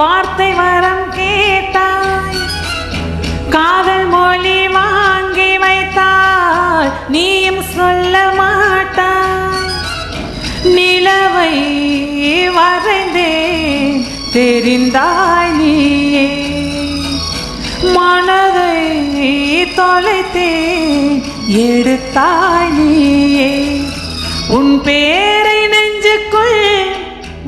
வார்த்தை வரம் கேட்டாய். காதல் மொழி வாங்கி வைத்தாய். நீயும் சொல்ல மாட்டாய். நிலவை வரைந்தேன். தெரிந்தாய் நீயே. மனதை தொலைத்தேன். எடுத்தாய் நீயே. உன் பேரை நெஞ்சுக்குள்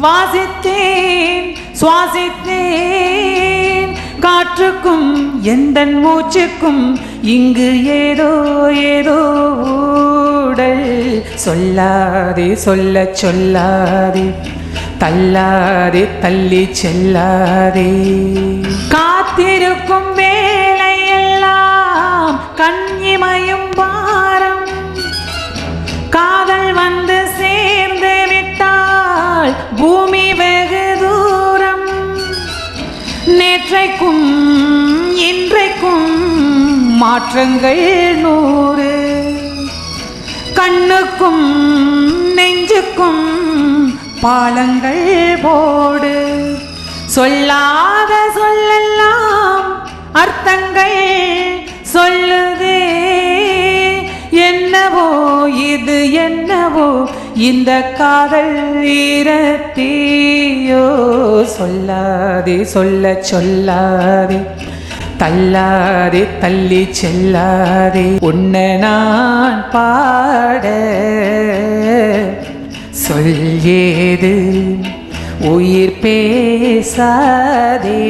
வாசித்தேன். சுவாசித்தேன். காற்றுக்கும் எந்த மூச்சுக்கும் இங்கு ஏதோ ஏதோ ஊடல். சொல்லாதே சொல்ல சொல்லாதே தள்ளாதே தள்ளி செல்லாதே. காத்திருக்கும் வேளையெல்லாம் கண்ணிமையும் பாரம். காதல் வந்து சேர்ந்து விட்டால் பூமி வெகு நேற்றைக்கும் இன்றைக்கும் மாற்றங்கள் நூறு. கண்ணுக்கும் நெஞ்சுக்கும் பாலங்கள் போடு. சொல்லாத சொல்லெல்லாம் அர்த்தங்கள் சொல்லுதே. என்னவோ இது என்னவோ இந்த காதல் ஈரத்தீயோ. சொல்லாதே சொல்ல சொல்லாதே தள்ளாதே தள்ளி செல்லாதே. உன்னை நான் பாட சொல்லியது உயிர் பேசாதே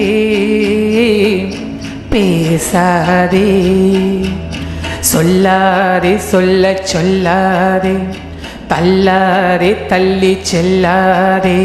பேசாதே. சொல்லாதே சொல்ல சொல்லாதே தள்ளாதே தள்ளி செல்லாதே.